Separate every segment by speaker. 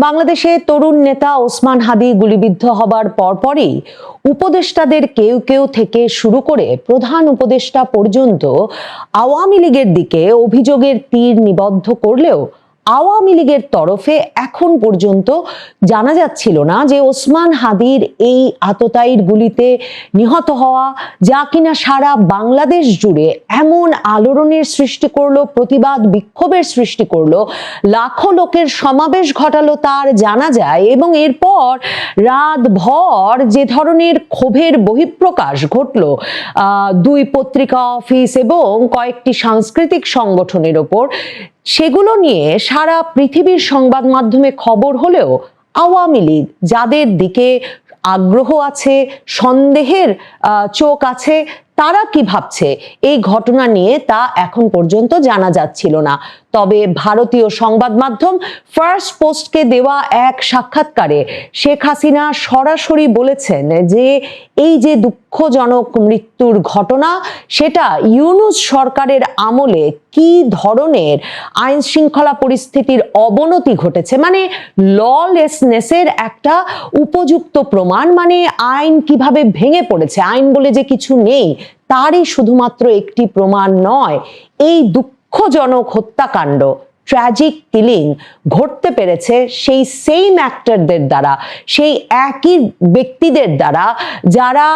Speaker 1: বাংলাদেশে তরুণ নেতা ওসমান হাদি গুলিবিদ্ধ হবার পরপরই উপদেষ্টাদের কেউ কেউ থেকে শুরু করে প্রধান উপদেষ্টা পর্যন্ত আওয়ামী লীগের দিকে অভিযোগের তীর নিবদ্ধ করলেও আওয়ামী লীগের তরফে এখন পর্যন্ত জানা যাচ্ছিল না যে ওসমান হাদির এই আততায়ীর গুলিতে নিহত হওয়া, যা কিনা সারা বাংলাদেশ জুড়ে এমন আলোড়নের সৃষ্টি করল, প্রতিবাদ বিক্ষোভের সৃষ্টি করল, লাখো লোকের সমাবেশ ঘটালো তার জানা যায় এবং এরপর রাতভর যে ধরনের ক্ষোভের বহিঃপ্রকাশ ঘটলো দুই পত্রিকা অফিস এবং কয়েকটি সাংস্কৃতিক সংগঠনের ওপর সেগুলো নিয়ে সারা পৃথিবীর সংবাদ মাধ্যমে খবর হলেও আওয়ামী লীগ যাদের দিকে আগ্রহ আছে, সন্দেহের চোখ আছে তারা কি ভাবছে? এই ঘটনা নিয়ে তা এখন পর্যন্ত জানা যাচ্ছিল না। তবে ভারতীয় সংবাদ মাধ্যম ফার্স্ট পোস্টকে দেওয়া এক সাক্ষাৎকারে শেখ হাসিনা সরাসরি বলেছেন যে, এই যে দুঃখজনক মৃত্যুর ঘটনা, সেটা ইউনুস সরকারের আমলে কি ধরনের আইন শৃঙ্খলা পরিস্থিতির অবনতি ঘটেছে? মানে ললেসনেসের একটা উপযুক্ত প্রমাণ মানে আইন কীভাবে ভেঙে পড়েছে? আইন বলে যে কিছু নেই। তারই শুধুমাত্র একটি প্রমাণ নয়, এই দুঃখজনক হত্যাকাণ্ড ট্র্যাজিক কিলিং ঘটতে পেরেছে সেই সেম অ্যাক্টরদের দ্বারা, সেই একই ব্যক্তিদের দ্বারা যারা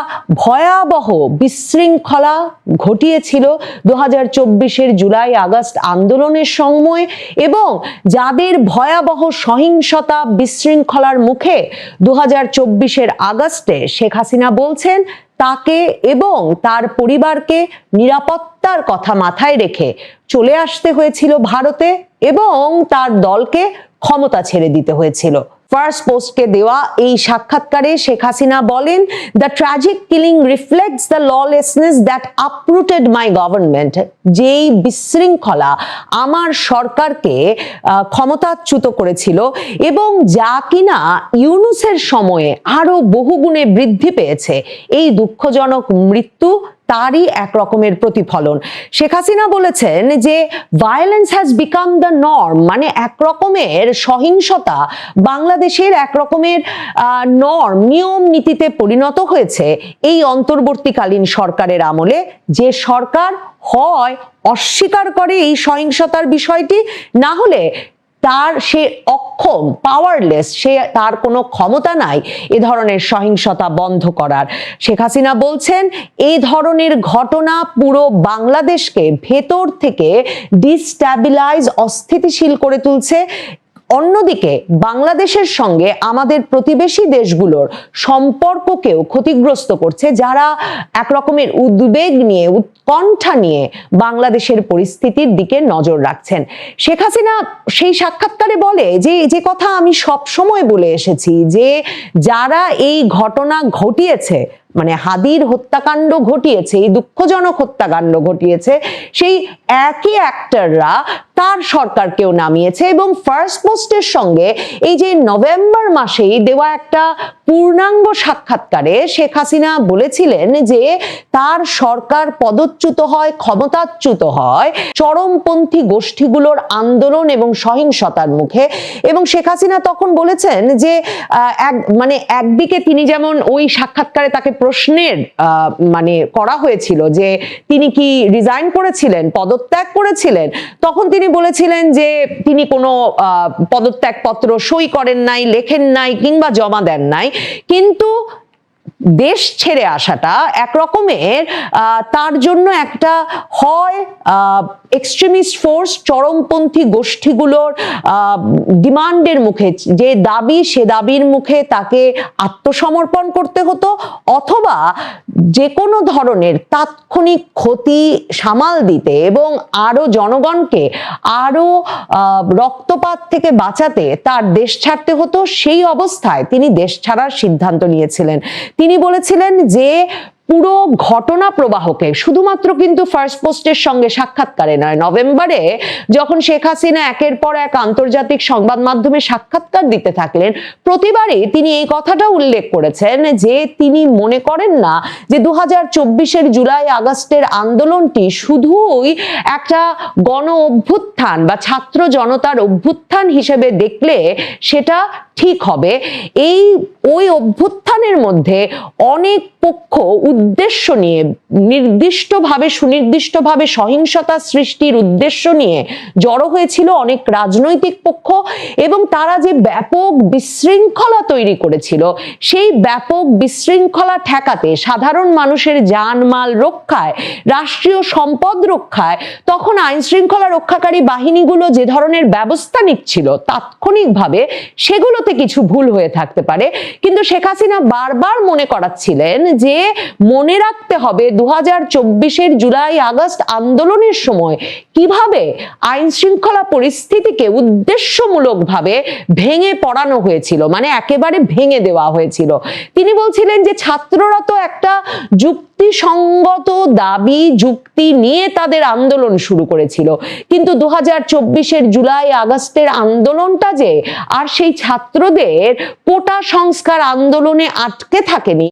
Speaker 1: ভয়াবহ বিশৃঙ্খলা ঘটিয়েছিল দু হাজার চব্বিশের জুলাই আগস্ট আন্দোলনের সময় এবং যাদের ভয়াবহ সহিংসতা বিশৃঙ্খলার মুখে দু হাজার চব্বিশের আগস্টে শেখ হাসিনা বলছেন তাকে এবং তার পরিবারকে নিরাপত্তার কথা মাথায় রেখে চলে আসতে হয়েছিল ভারতে এবং তার দলকে ক্ষমতা ছেড়ে দিতে হয়েছিল। ফার্স্ট পোস্টকে দেওয়া এই সাক্ষাৎকারে শেখ হাসিনা বলেন the tragic killing reflects the lawlessness that uprooted my government যেই বিশৃঙ্খলা আমার সরকারকে ক্ষমতাচ্যুত করেছিল এবং যা কিনা ইউনুসের সময়ে আরও বহুগুণে বৃদ্ধি পেয়েছে, এই দুঃখজনক মৃত্যু তারই এক রকমের প্রতিফলন। শেখ হাসিনা বলেছেন যে violence has become the norm মানে এক রকমের সহিংসতা বাংলাদেশের এক রকমের নর্ম নিয়ম নীতিতে পরিণত হয়েছে এই অন্তর্বর্তীকালীন সরকারের আমলে। যে সরকার হয় অস্বীকার করে এই সহিংসতার বিষয়টি, না হলে তার সে অক্ষম পাওয়ারলেস সে তার কোনো ক্ষমতা নাই এ ধরনের সহিংসতা বন্ধ করার। শেখ হাসিনা বলছেন এই ধরনের ঘটনা পুরো বাংলাদেশকে ভেতর থেকে ডিস্ট্যাবিলাইজ অস্থিতিশীল করে তুলছে। অন্যদিকে বাংলাদেশের সঙ্গে আমাদের প্রতিবেশী দেশগুলোর সম্পর্ককেও ক্ষতিগ্রস্ত করছে, যারা এক রকমের উদ্বেগ নিয়ে, উৎকণ্ঠা নিয়ে বাংলাদেশের পরিস্থিতির দিকে নজর রাখছেন। শেখ হাসিনা সেই সাক্ষাৎকারে বলে যে যে কথা আমি সব সময় বলে এসেছি যে, যারা এই ঘটনা ঘটিয়েছে মানে হাদির হত্যাকাণ্ড ঘটিয়েছে, এই দুঃখজনক হত্যাকাণ্ড ঘটিয়েছে, সেই একই অ্যাক্টররা তার সরকারকেও নামিয়েছে এবং ফার্স্ট পোস্টের সঙ্গে এই যে নভেম্বর মাসেই দেওয়া একটা পূর্ণাঙ্গ সাক্ষাৎকারে শেখ হাসিনা বলেছিলেন যে তার সরকার পদচ্যুত হয়, ক্ষমতাচ্যুত হয়, চরমপন্থী গোষ্ঠীগুলোর আন্দোলন এবং সহিংসতার মুখে এবং শেখ হাসিনা তখন বলেছেন যে এক মানে একদিকে তিনি যেমন ওই সাক্ষাৎকারে তাকে প্রশ্নের মানে করা হয়েছিল যে তিনি কি রিজাইন করেছিলেন, পদত্যাগ করেছিলেন? তখন তিনি বলেছিলেন যে তিনি কোনো পদত্যাগ পত্র সই করেন নাই, লেখেন নাই কিংবা জমা দেন নাই। কিন্তু দেশ ছেড়ে আসাটা এক রকমের তার জন্য একটা হয় এক্সট্রিমিস্ট ফোর্স চরমপন্থী গোষ্ঠীগুলোর ডিমান্ডের মুখে যে দাবি সে দাবির মুখে তাকে আত্মসমর্পণ করতে হতো অথবা যে কোনো ধরনের তাৎক্ষণিক ক্ষতি সামাল দিতে এবং আরও জনগণকে আরও আহ, রক্তপাত থেকে বাঁচাতে তার দেশ ছাড়তে হতো। সেই অবস্থায় তিনি দেশ ছাড়ার সিদ্ধান্ত নিয়েছিলেন। তিনি বলেছিলেন যে পুরো ঘটনা প্রবাহকে শুধুমাত্র কিন্তু ফার্স্ট পোস্টের সঙ্গে সাক্ষাৎকারে নয়। নভেম্বরে যখন শেখ হাসিনা একের পর এক আন্তর্জাতিক সংবাদ মাধ্যমে সাক্ষাৎকার দিতে থাকলেন, প্রতিবারই তিনি এই কথাটা উল্লেখ করেছেন যে তিনি মনে করেন না যে দু হাজার জুলাই আগস্টের আন্দোলনটি শুধুই একটা গণ অভ্যুত্থান বা ছাত্র জনতার অভ্যুত্থান হিসেবে দেখলে সেটা ঠিক হবে। এই, ওই অভ্যুত্থানের মধ্যে অনেক পক্ষ উদ্দেশ্য নিয়ে, নির্দিষ্টভাবে, সুনির্দিষ্টভাবে সহিংসতা সৃষ্টির উদ্দেশ্য নিয়ে জড়ো হয়েছিল অনেক রাজনৈতিক পক্ষ এবং তারা যে ব্যাপক বিশৃঙ্খলা তৈরি করেছিল, সেই ব্যাপক বিশৃঙ্খলা ঠেকাতে সাধারণ মানুষের জানমাল রক্ষায়, রাষ্ট্রীয় সম্পদ রক্ষায়, তখন আইন শৃঙ্খলা রক্ষাকারী বাহিনীগুলো যে ধরনের ব্যবস্থা নিচ্ছিল তাৎক্ষণিকভাবে সেগুলোতে কিছু ভুল হয়ে থাকতে পারে। কিন্তু শেখ হাসিনা বারবার মনে করাচ্ছিলেন যে, মনে রাখতে হবে দু হাজার জুলাই আগস্ট আন্দোলনের সময় কীভাবে আইন শৃঙ্খলা পরিস্থিতিকে উদ্দেশ্যমূলকভাবে ভেঙে পড়ানো হয়েছিল মানে একেবারে ভেঙে দেওয়া হয়েছিল। তিনি বলছিলেন যে, ছাত্ররা তো একটা যুক্তিসঙ্গত দাবি, যুক্তি নিয়ে তাদের আন্দোলন শুরু করেছিল। কিন্তু দু হাজার জুলাই আগস্টের আন্দোলনটা যে, আর সেই ছাত্রদের কোটা সংস্কার আন্দোলনে আটকে থাকেনি।